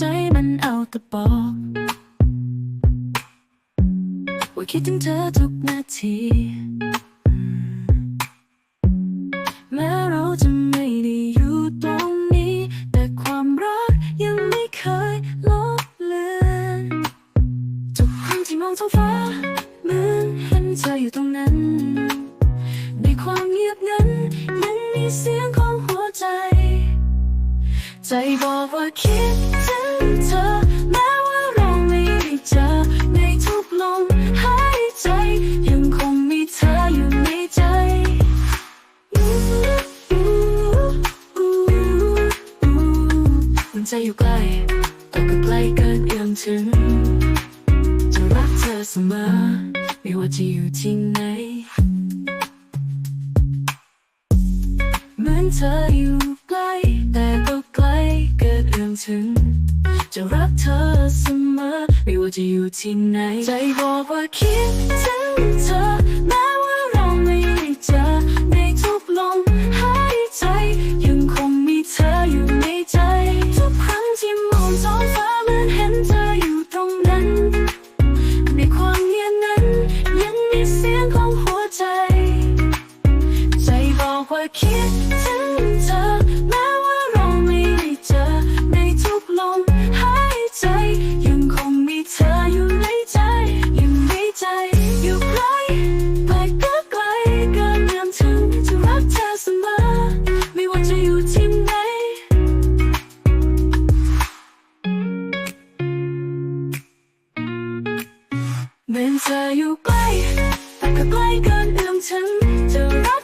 จมันเอาแต่บอกว่าคิดถึงเธอทุกนาที แม้เราจะไม่ได้อยู่ตรงนี้ แต่ความรักยังไม่เคยลบเลือนทุกครั้งที่มองท้องฟ้า ใจบอกว่าคิดถึงเธอ แม้ว่าเราไม่ได้เจอ ในทุกลมหายใจ ยังคงมีเธออยู่ในใจ มันใจอยู่ใกล้ แต่ก็ใกล้เกินเอื้อมถึง จะรักเธอเสมอ ไม่ว่าจะอยู่ที่ไหน เหมือนเธอ ถึง จะรักเธอเสมอ ไม่ว่าจะอยู่ที่ไหน ใจบอกว่าคิดถึงเธอ แม้ว่าเราไม่ได้เจอ ในทุกลมหายใจ ยังคงมีเธออยู่ในใจ ทุกครั้งที่มองท้องฟ้าเหมือนเห็นเธออยู่ตรงนั้น ในความเงียบนั้น ยังมีเสียงของหัวใจ ใจบอกว่าคิดถึง ไกลไปก็ไกลกินเอื้อมถึงจะรักเธอเสมอ ไม่ว่าจะอยู่ที่ไหน เป็นเธออยู่ใกล้แต่ก็ใกล้เกินเอื้อมฉันจะรั